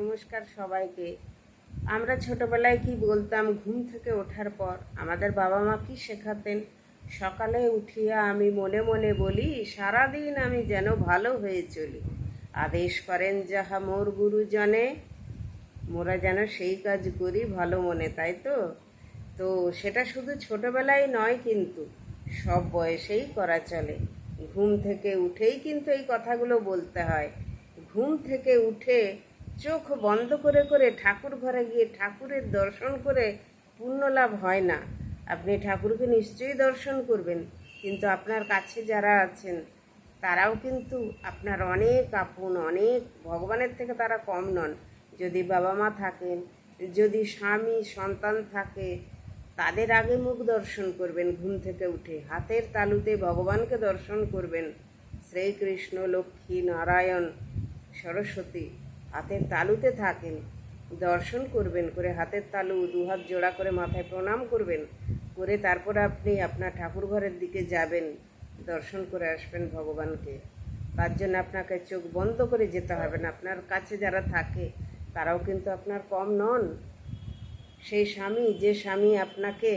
নমস্কার সবাইকে। আমরা ছোটবেলায় কি বলতাম, ঘুম থেকে ওঠার পর আমাদের বাবা মা কি শেখাতেন? সকালে উঠিয়া আমি মনে মনে বলি, সারাদিন আমি যেন ভালো হয়ে চলি। আদেশ করেন, যাহা মোর গুরুজনে মোরা যেন সেই কাজ করি ভালো মনে, তাই তো? তো সেটা শুধু ছোটবেলায় নয় কিন্তু সব বয়সেই করা চলে। ঘুম থেকে উঠেই কিন্তু এই কথাগুলো বলতে হয়। ঘুম থেকে উঠে চোখ বন্ধ করে করে ঠাকুর ঘরে গিয়ে ঠাকুরের দর্শন করে পুণ্য লাভ হয় না। আপনি ঠাকুরকে নিশ্চয়ই দর্শন করবেন, কিন্তু আপনার কাছে যারা আছেন, তারাও কিন্তু আপনার অনেক আপন, অনেক ভগবানের থেকে তারা কম নন। যদি বাবা মা থাকেন, যদি স্বামী, সন্তান থাকে, তাদের আগে মুখ দর্শন করবেন, ঘুম থেকে উঠে হাতের তালুতে ভগবানকে দর্শন করবেন। শ্রীকৃষ্ণ লক্ষ্মী নারায়ণ সরস্বতী। হাতের তালুতে থাকেন, দর্শন করবেন, করে হাতের তালু দুহাত জোড়া করে মাথায় প্রণাম করবেন, করে তারপর আপনি আপনার ঠাকুর ঘরের দিকে যাবেন, দর্শন করে আসবেন ভগবানকে। তার জন্য আপনাকে চোখ বন্ধ করে যেতে হবে না। আপনার কাছে যারা থাকে, তারাও কিন্তু আপনার কম নন। সেই স্বামী, যে স্বামী আপনাকে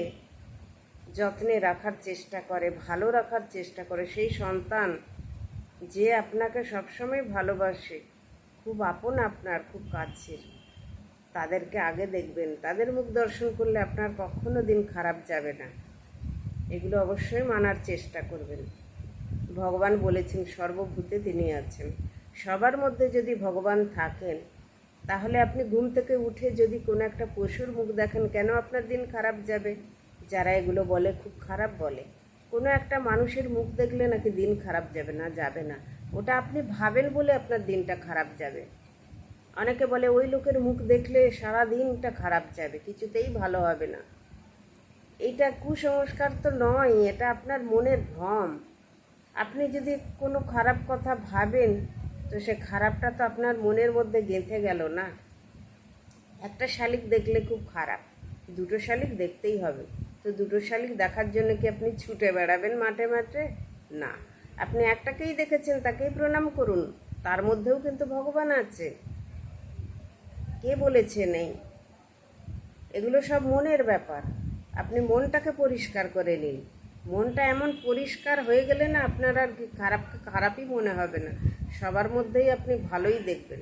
যত্নে রাখার চেষ্টা করে, ভালো রাখার চেষ্টা করে, সেই সন্তান যে আপনাকে সবসময় ভালোবাসে খুব আপন আপনার, খুব কাছের। তাদেরকে আগে দেখবেন। তাদের মুখ দর্শন করলে আপনার কখনো দিন খারাপ যাবে না। এগুলো অবশ্যই মানার চেষ্টা করবেন। ভগবান বলেছেন, সর্বভূতে তিনি আছেন। সবার মধ্যে যদি ভগবান থাকেন, তাহলে আপনি ঘুম থেকে উঠে যদি কোনো একটা পশুর মুখ দেখেন, কেন আপনার দিন খারাপ যাবে? যারা এগুলো বলে, খুব খারাপ বলে। কোনো একটা মানুষের মুখ দেখলে নাকি দিন খারাপ যাবে না যাবে না। ওটা আপনি ভাবেন বলে আপনার দিনটা খারাপ যাবে। অনেকে বলে, ওই লোকের মুখ দেখলে সারা দিনটা খারাপ যাবে, কিছুতেই ভালো হবে না। এটা কুসংস্কার তো নয়, এটা আপনার মনের ভ্রম। আপনি যদি কোনো খারাপ কথা ভাবেন, তো সে খারাপটা তো আপনার মনের মধ্যে গেঁথে গেল না। একটা শালিক দেখলে খুব খারাপ, দুটো শালিক দেখতেই হবে। তো দুটো শালিক দেখার জন্য কি আপনি ছুটে বেড়াবেন মাঠে মাঠে? না। আপনি একটাকেই দেখেছেন, তাকেই প্রণাম করুন। তার মধ্যেও কিন্তু ভগবান আছে। কে বলেছে নেই? এগুলো সব মনের ব্যাপার। আপনি মনটাকে পরিষ্কার করে নিন। মনটা এমন পরিষ্কার হয়ে গেলে না আপনার আর কি খারাপ, খারাপই মনে হবে না। সবার মধ্যেই আপনি ভালোই দেখবেন।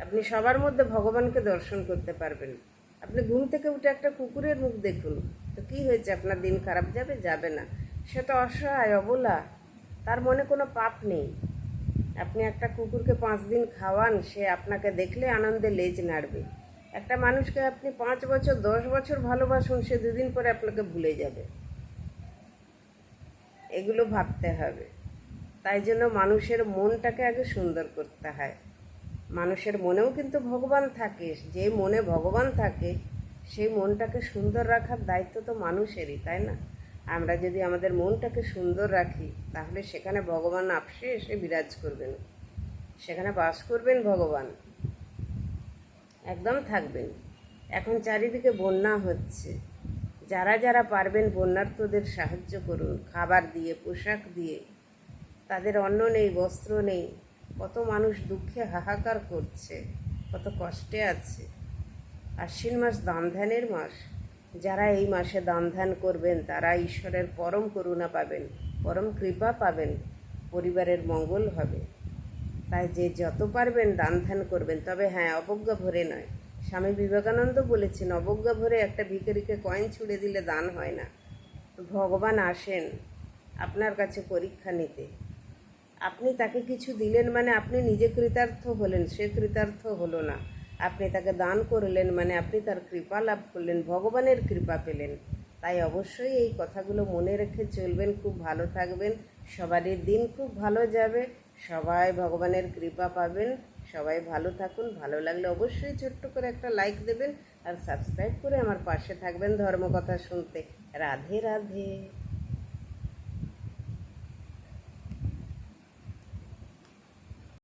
আপনি সবার মধ্যে ভগবানকে দর্শন করতে পারবেন। আপনি ঘুম থেকে উঠে একটা কুকুরের মুখ দেখুন। তো কি হয়েছে? আপনার দিন খারাপ যাবে? যাবে না। সে তো অসহায়, অবলা। তার মনে কোনো পাপ নেই। আপনি একটা কুকুরকে পাঁচ দিন খাওয়ান, সে আপনাকে দেখলে আনন্দে লেজ নাড়বে। একটা মানুষকে আপনি পাঁচ বছর, দশ বছর ভালোবাসুন, সে দুদিন পরে আপনাকে ভুলে যাবে। এগুলো ভাবতে হবে। তাই জন্য মানুষের মনটাকে আগে সুন্দর করতে হয়। মানুষের মনেও কিন্তু ভগবান থাকে, যে মনে ভগবান থাকে, সেই মনটাকে সুন্দর রাখার দায়িত্ব তো মানুষেরই, তাই না? আমরা যদি আমাদের মনটাকে সুন্দর রাখি, তাহলে সেখানে ভগবান আপসে এসে বিরাজ করবেন। সেখানে বাস করবেন ভগবান। একদম থাকবেন। এখন চারিদিকে বন্যা হচ্ছে। যারা যারা পারবেন বন্যার্থদের সাহায্য করুন। খাবার দিয়ে, পোশাক দিয়ে। তাদের অন্ন নেই, বস্ত্র নেই। কত মানুষ দুঃখে হাহাকার করছে, কত কষ্টে আছে। আশ্বিন মাস দান ধ্যানের মাস। যারা এই মাসে দান ধ্যান করবেন, তারা ঈশ্বরের পরম করুণা পাবেন, পরম কৃপা পাবেন, পরিবারের মঙ্গল হবে। তাই যে যত পারবেন দান ধ্যান করবেন, তবে হ্যাঁ অবজ্ঞা ভরে নয়। স্বামী বিবেকানন্দ বলেছেন, অবজ্ঞা ভরে একটা ভিখারিকে কয়েন ছুড়ে দিলে দান হয় না। ভগবান আসেন আপনার কাছে পরীক্ষা নিতে। আপনি তাকে কিছু দিলেন মানে আপনি নিজে কৃতার্থ হলেন, সে কৃতার্থ হলো না। আপনি তাকে দান করলেন মানে আপনি তার কৃপা লাভ করলেন, ভগবানের কৃপা পেলেন। তাই অবশ্যই এই কথাগুলো মনে রেখে চলবেন, খুব ভালো থাকবেন। সবারই দিন খুব ভালো যাবে। সবাই ভগবানের কৃপা পাবেন। সবাই ভালো থাকুন। ভালো লাগলে অবশ্যই ছোট্ট করে একটা লাইক দেবেন আর সাবস্ক্রাইব করে আমার পাশে থাকবেন ধর্মকথা শুনতে। রাধে রাধে।